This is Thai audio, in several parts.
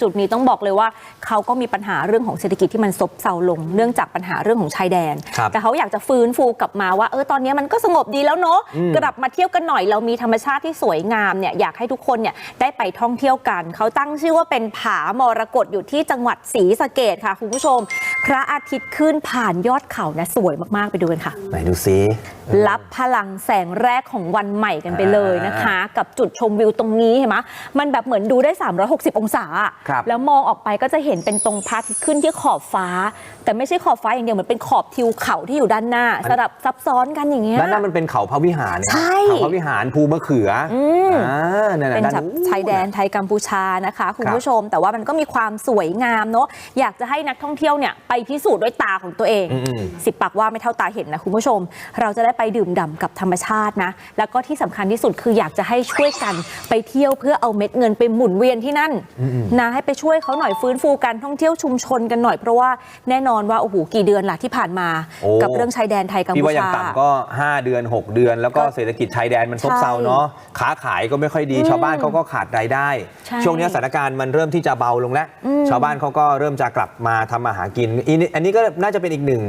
จุดนี้ต้องบอกเลยว่าเขาก็มีปัญหาเรื่องของเศรษฐกิจที่มันซบเซาลง เนื่องจากปัญหาเรื่องของชายแดนครับแต่เขาอยากจะฟื้นฟูกลับมาว่าเออตอนนี้มันก็สงบดีแล้วเนาะอืมกลับมาเที่ยวกันหน่อยเรามีธรรมชาติที่สวยงามเนี่ยอยากให้ทุกคนเนี่ยได้ไปท่องเที่ยวกัน เขาตั้งชื่อว่าเป็นผามรกตอยู่ที่จังหวัดศรีสะเกดค่ะคุณผู้ชม พระอาทิตย์ขึ้นผ่านยอดเขานะสวยมาก ๆ ไปดูกันค่ะ ไหนดูซิรับพลังแสงแรกของวันใหม่กันไปเลยนะคะ กับจุดชมวิวตรงนี้เห็นไหมมันแบบเหมือนดูได้ 360 องศาอะครับแล้วมองออกไปก็จะเห็นเป็นตรงพระอาทิตย์ขึ้นที่ขอบฟ้า แต่ไม่ใช่ขอบฟ้าอย่างเดียวเหมือนเป็นขอบทิวเขาที่อยู่ด้านหน้าสลับซับซ้อนกันอย่างเงี้ยด้านหน้ามันเป็นเขาพระวิหารเนี่ยใช่เขาพระวิหารภูมะเขืออมอ่านั่นแหละเป็นด้านแบบนู้นชายแดนไทยกัมพูชานะคะ คุณครับผู้ชม แต่ว่ามันก็มีความสวยงามเนาะอยากจะให้นักท่องเที่ยวเนี่ยไปพิสูจน์ด้วยตาของตัวเองอืมสิบปากว่าไม่เท่าตาเห็นนะคุณผู้ชม เราจะได้ไปดื่มด่ำกับธรรมชาตินะ แล้วก็ที่สำคัญที่สุดคืออยากจะให้ช่วยกันไปเที่ยวเพื่อเอาเม็ดเงินไปหมุนเวียนที่นั่นนะให้ไปช่วยเขาหน่อยฟื้นฟูการท่องเที่ยวชุมชนกันหน่อยเพราะว่าแน่นอนว่าโอ้โหกี่เดือนล่ะที่ผ่านมาโอ้กับเรื่องชายแดนไทยกัมพี่พูว่าอย่างชาต่ำก็ 5 เดือน 6 เดือน แล้วก็ก็เศรษฐกิจชายแดนมันซบเซาใช่เนาะค้าขายก็ไม่ค่อยดีชาวบ้านเขาก็ขาดรายได้ใช่ช่วงนี้สถานการณ์มันเริ่มที่จะเบาลงแล้ว ชาวบ้านเขาก็เริ่มจะกลับมาทำมาหากินอีนี่อันนี้ก็น่าจะเป็นอีกหนึ่ง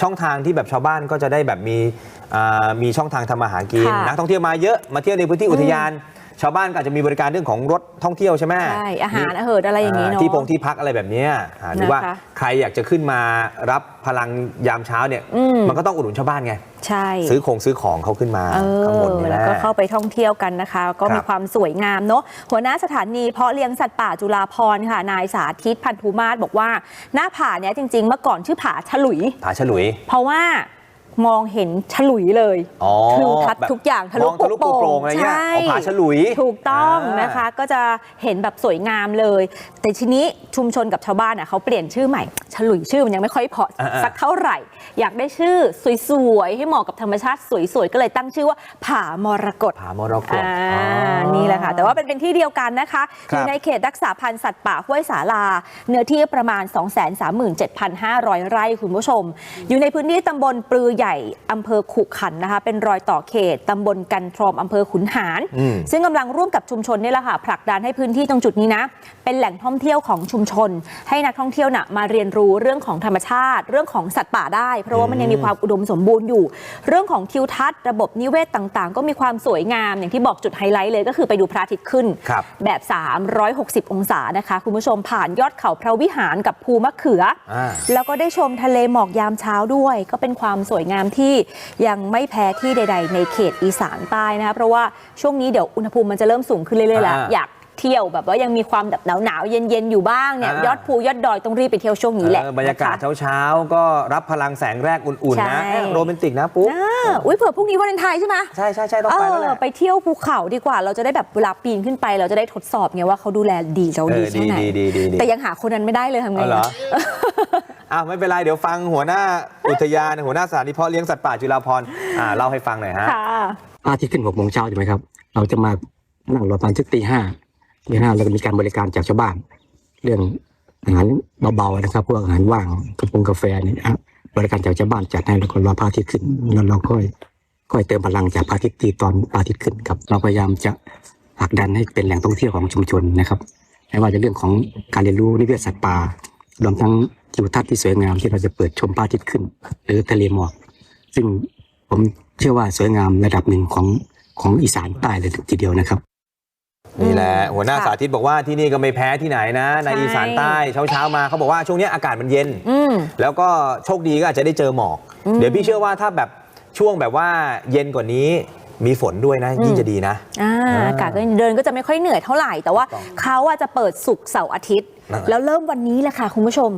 ช่องทางที่แบบชาวบ้านก็จะได้แบบมีอ่ามีช่องทางทำมาหากินค่ะนักท่องเที่ยวมาเยอะมาเที่ยวในพื้นที่อุทยาน ชาวบ้านก็อาจจะมีบริการเรื่องของรถท่องเที่ยวใช่ไหมใช่อาหารอาเหิดอะไรอย่างนี้เนาะที่พงที่พักอะไรแบบเนี้ยอ่าหรือว่านะคะใครอยากจะขึ้นมารับพลังยามเช้าเนี่ยอืมมันก็ต้องอุดหนุนชาวบ้านไงใช่ซื้อของซื้อของเขาขึ้นมาเอข้างบนอนี่แหแล้ละวก็เข้าไปท่องเที่ยวกันนะคะ ก็ครับมีความสวยงามเนาะหัวหน้าสถานีเพาะเลี้ยงสัตว์ป่าจุฬาพรณ์ค่ะนายสาธิตพันธุมาศบอกว่า หน้าผาเนี้ยจริง ๆ เมื่อก่อนชื่อผาฉลุยผาฉลุย เพราะว่า มองเห็นฉลุยเลยอ๋อทิวทัศน์แบบทุกอย่างทะลุมองทะลุปลุกโปร่งอะไรเงี้ยใช่เอาผาฉลุย ถูกต้องอ่านนะคะ ก็จะเห็นแบบสวยงามเลย แต่ทีนี้ชุมชนกับชาวบ้านน่ะเขาเปลี่ยนชื่อใหม่ ฉลุยชื่อมันยังไม่ค่อยเพออ่าๆ สักเท่าไหร่ อยากได้ชื่อสวยๆ ให้เหมาะกับธรรมชาติสวยๆ ก็เลยตั้งชื่อว่าผามรกต ผามรกต อ่าอ๋อนี่แหละค่ะ แต่ว่าเป็นเป็นที่เดียวกันนะคะคอรับยู่ในเขตรักษาพันธุ์สัตว์ป่าห้วยสาลา เนื้อที่ประมาณ 237,500 ไร่คุณผู้ชม อยู่ในพื้นที่ตำบลปลือใหญ่อำเภอขุขันธ์นะคะ เป็นรอยต่อเขตตำบลกันทรอมอำเภอขุนหารอืมซึ่งกำลังร่วมกับชุมชนนี่แหละค่ะผลักดันให้พื้นที่ตรงจุดนี้นะ เป็นแหล่งท่องเที่ยวของชุมชน ให้นักท่องเที่ยวน่ะมาเรียนรู้เรื่องของธรรมชาติ เรื่องของสัตว์ป่าได้ เพราะว่ามันยังมีความอุดมสมบูรณ์อยู่ เรื่องของทิวทัศน์ระบบนิเวศต่างๆ ก็มีความสวยงาม อย่างที่บอกจุดไฮไลท์เลยก็คือไปดูพระอาทิตย์ขึ้นครับแบบ 360 องศานะคะ คุณผู้ชมผ่านยอดเขาพระวิหารกับภูมะเขือออ่าแล้วก็ได้ชมทะเลหมอกยามเช้าด้วย ก็เป็นความสวยงามที่ยังไม่แพ้ที่ใด ๆ ในเขตอีสานใต้นะคะเพราะว่าช่วงนี้เดี๋ยวอุณหภูมิมันจะเริ่มสูงขึ้นเรื่อยๆแล้วอ่าอยากเที่ยวแบบว่ายังมีความแบบหนาวๆเย็นๆอยู่บ้างเนี่ยอ่ายอดภูยอดดอยต้องรีบไปเที่ยวช่วงนี้แหละเออบรรยากาศนะคะ เช้าๆ ก็รับพลังแสงแรกอุ่นๆ นะ ใช่ โรแมนติกนะปุ๊บ อ่าอุ้ยเผื่อพรุ่งนี้วันเลนไทน์ใช่ไหม ใช่ใช่ใช่ต้องเอไปแล้วแหอละไปเที่ยวภูเขาดีกว่า เราจะได้แบบเวลาปีนขึ้นไป เราจะได้ทดสอบไงว่าเขาดูแลดีเราเอดีอแค่ไหนดีดีดีดีแต่ยังหาคนนั้นไม่ได้เลยทำไงเอาเหรอ นะ อ้าวไม่เป็นไรเดี๋ยวฟังหัวหน้าอุทยาน หัวหน้าสถานีเพาะเลี้ยงสัตว์ป่าจุฬาภรณ์อ่าเล่าให้ฟังหน่อยฮะค่ะ พระอาทิตย์ขึ้นหกโมงเช้าใช่ไหมครับ เราจะมานั่งรอประมาณสักตีห้าตีห้าเราก็มีการบริการจากชาวบ้าน เรื่องอาหารเบาๆนะครับ พวกอาหารว่างกระปงกาแฟนี่อะบริการจากชาวบ้านจัดให้แล้วก็รอพระอาทิตย์ขึ้นแล้วเราค่อยค่อยเติมพลังจากพระอาทิตย์ตีตอนพระอาทิตย์ขึ้นครับ เราพยายามจะผลักดันให้เป็นแหล่งท่องเที่ยวของชุมชนนะครับไม่ว่าจะเรื่องของการเรียนรู้นิเวศสัตว์ป่ารวมทั้ง ทิวทัศน์ที่สวยงามที่เราจะเปิดชมพระอาทิตย์ขึ้น หรือทะเลหมอกซึ่งผมเชื่อว่าสวยงามระดับหนึ่งของของอีสานใต้เลยทีเดียวนะครับนี่แหละหัวหน้าค่ะสาธิตบอกว่าที่นี่ก็ไม่แพ้ที่ไหนนะ ในใช่อีสานใต้เช้าๆมาเขาบอกว่าช่วงนี้อากาศมันเย็นอืมแล้วก็โชคดีก็อาจจะได้เจอหมอกอืมเดี๋ยวพี่เชื่อว่าถ้าแบบช่วงแบบว่าเย็นกว่านี้ มีฝนด้วยนะ ยิ่งจะดีนะอ่าอ่าอากาศก็เดินก็จะไม่ค่อยเหนื่อยเท่าไหร่ แต่ว่าถูกต้องเขาอะจะเปิดศุกร์เสาร์อาทิตย์นั่นแหละแล้วเริ่มวันนี้แหละค่ะ คุณผู้ชม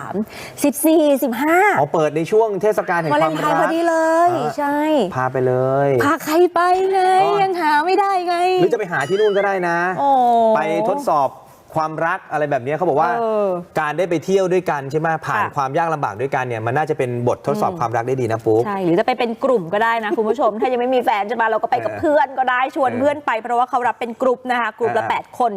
13 14 15อ๋อเปิดในช่วงเทศกาลแห่งวาคเลวามนไทรัน์พอกดีเลยอ่าใช่ พาไปเลย พาใครไปไงก็ยังหาไม่ได้ไงหรือจะไปหาที่นู่นก็ได้นะโอ้ไปทดสอบ ความรักอะไรแบบนี้เขาบอกว่าเออการได้ไปเที่ยวด้วยกันใช่ไหมผ่านค่ะความยากลำบากด้วยกันเนี่ยมันน่าจะเป็นบททดสอบความรักได้ดีนะปุ๊บใช่หรือจะไปเป็นกลุ่มก็ได้นะคุณผู้ชม ถ้ายังไม่มีแฟนจะมาเราก็ไปกับเออเพื่อนก็ได้ชวนเออเพื่อนไปเพราะว่าเขารับเป็นกลุ่มนะคะกลุ่มละอ่า8คน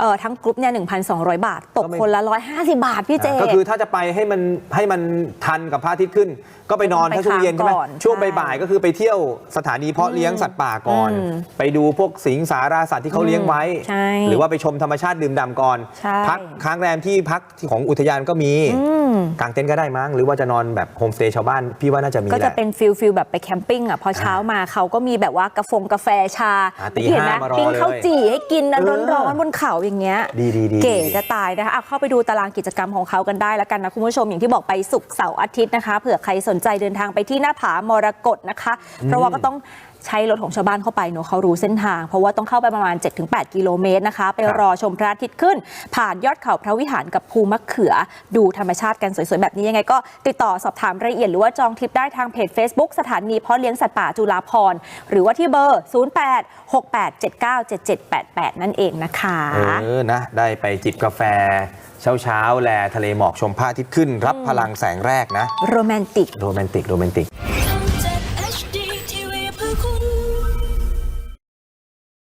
เอ่อทั้งกรุ๊ปเนี่ย1,200 บาท ตกก็ไม่ คนละ 150 บาทพี่เจอ่าก็คือถ้าจะไปให้มันให้มันทันกับพระอาทิตย์ขึ้น ก็ไปนอนไปถ้าช่วงเย็นใช่ไหมค้างก่อนช่วงใช่บ่ายๆก็คือไปเที่ยวสถานีเพาะเลี้ยงสัตว์ป่าก่อน อืมไปดูพวกสิงสาราสัตว์ที่เขาเลี้ยงไว้ ใช่หรือว่าไปชมธรรมชาติดื่มด่ำก่อน ใช่ พักค้างแรมที่พักของอุทยานก็มีอืมกางเต็นท์ก็ได้มั้งหรือว่าจะนอนแบบโฮมสเตย์ชาวบ้านพี่ว่าน่าจะมีก็แหจะละ เป็นฟิลฟิลแบบไปแคมปิ้งอะพอเช้ามาเขาก็มีแบบว่ากาแฟกาแฟชาอ่าตีเห็นไหมห้ามารอปิ้งข้าวเลยจี่ให้กินนะเออ ร้อนๆบนเขาอย่างเงี้ยดีดีดีเก๋จะตายนะคะอะเข้าไปดูตารางกิจกรรมของเขากันได้แล้วกันนะคุณผู้ชมอย่างที่บอกไปศุกร์เสาร์อาทิตย์นะคะเผื่อใครสนใจเดินทางไปที่หน้าผามรกตนะคะ เพราะว่าก็ต้อง ใช้รถของชาวบ้านเข้าไปเนอะเขารู้เส้นทาง เพราะว่าต้องเข้าไปประมาณ 7-8 กิโลเมตรนะคะ ไปรอชมพระอาทิตย์ขึ้น ผ่านยอดเขาพระวิหารกับภูมะเขือ ดูธรรมชาติกันสวยๆ แบบนี้ยังไงก็ติดต่อสอบถามรายละเอียดหรือว่าจองทริปได้ทางเพจ Facebook สถานีเพาะเลี้ยงสัตว์ป่าจุฬาภรณ์หรือว่าที่เบอร์ 0868797788 นั่นเองนะคะเออนะได้ไปจิบกาแฟเช้าเช้าๆแลทะเลหมอกชมพระอาทิตย์ขึ้น รับพลังแสงแรกนะ โรแมนติก โรแมนติก โรแมนติก